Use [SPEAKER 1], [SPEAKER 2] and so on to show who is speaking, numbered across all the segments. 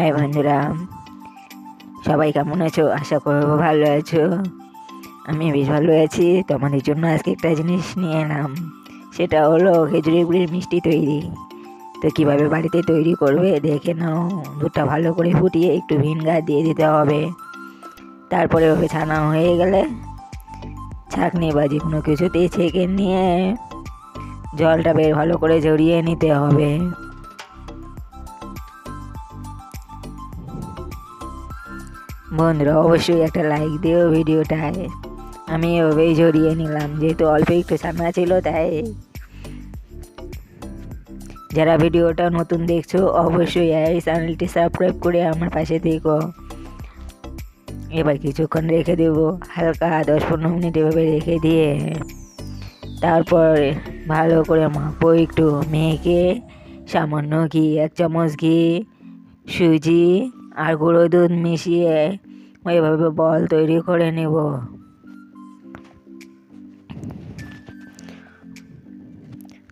[SPEAKER 1] High বন্ধুরা। সবাই কেমন আছো? আশা করব ভালো আছো। আমি বেশ ভালো আছি। তোমাদের জন্য আজকে একটা জিনিস নিয়ে এলাম। সেটা হলো খেজুরি গুড়ির মিষ্টি তৈরি। তো কীভাবে বাড়িতে তৈরি করবে দেখে নাও। দুধটা ভালো করে ফুটিয়ে একটু ভিনগার দিয়ে দিতে হবে। তারপরে ওকে ছানা হয়ে গেলে ছাঁকনি বা যে কোনো কিছুতেই ছেঁকে নিয়ে জলটা বের ভালো করে জড়িয়ে নিতে হবে। বন্ধুরা, অবশ্যই একটা লাইক দিও ভিডিওটায়। আমি এভাবেই জড়িয়ে নিলাম, যেহেতু অল্প একটু সামনা ছিল, তাই। যারা ভিডিওটা নতুন দেখছ, অবশ্যই এই চ্যানেলটি সাবস্ক্রাইব করে আমার পাশে দেখো এবার কিছুক্ষণ রেখে দেব, হালকা দশ পনেরো মিনিট এভাবে রেখে দিয়ে। তারপর ভালো করে মাপো একটু মেখে সামান্য ঘি, এক চামচ ঘি, সুজি আর গুঁড়ো দুধ মিশিয়ে ওইভাবে বল তৈরি করে নেব।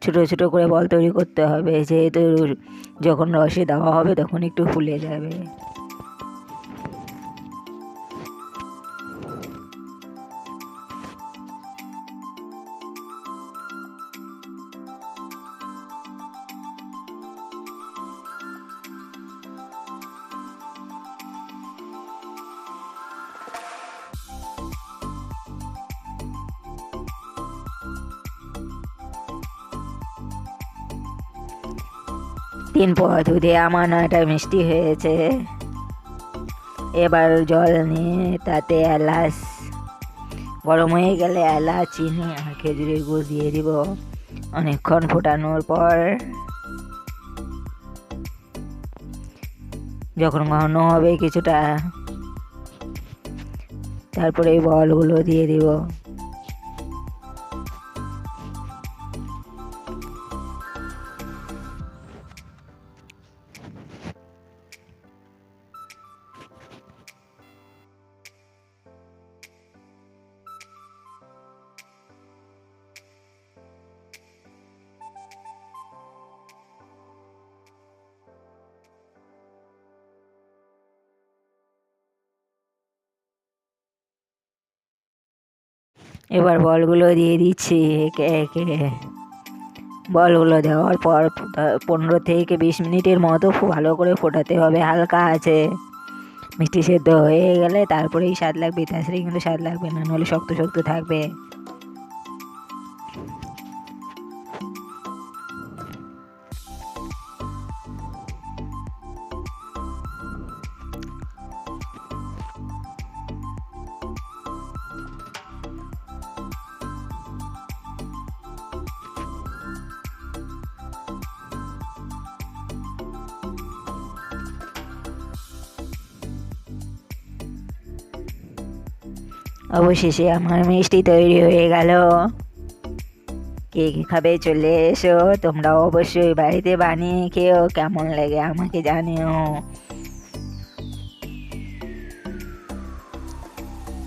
[SPEAKER 1] ছোটো ছোটো করে বল তৈরি করতে হবে, যেহেতু যখন রসে দেওয়া হবে তখন একটু ফুলে যাবে। তিন পোয়া দুধে আমার নয়টা মিষ্টি হয়েছে। এবার জল নিয়ে তাতে এলাচ, গরম হয়ে গেলে এলাচ, চিনি আর খেজুরের গুড় দিয়ে দিব অনেকক্ষণ ফোটানোর পর। যখন ঘন হবে কিছুটা, তারপরে বলগুলো দিয়ে দিব। এবার বলগুলো দিয়ে দিচ্ছি, একে একে। বলগুলো দেওয়ার পর পনেরো থেকে বিশ মিনিটের মতো ভালো করে ফোটাতে হবে, হালকা আছে। মিষ্টি সেদ্ধ হয়ে গেলে তারপরেই স্বাদ লাগবে, তাছাড়া কিন্তু স্বাদ লাগবে না নাহলে শক্ত শক্ত থাকবে। অবশেষে আমার মিষ্টি তৈরি হয়ে গেল। কে কে খাবে চলে এসো? তোমরা অবশ্যই বাড়িতে বানিয়ে খেয়েও কেমন লাগে আমাকে জানিও।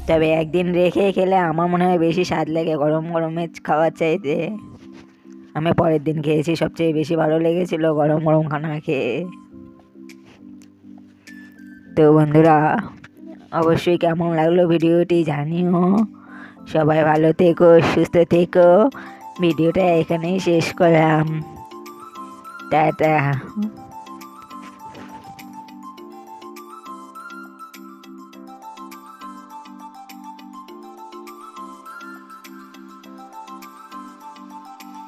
[SPEAKER 1] তবে একদিন রেখে খেলে আমার মনে হয় বেশি স্বাদ লাগে গরম গরমে খাওয়ার চাইতে। আমি পরের দিন খেয়েছি, সবচেয়ে বেশি ভালো লেগেছিল গরম গরম খানা খেয়ে। তো বন্ধুরা অবশ্যই কেমন লাগল ভিডিওটি জানিও। সবাই ভালো থেকো, সুস্থ থেকো। ভিডিওটা এখানেই শেষ করলাম। টাটা।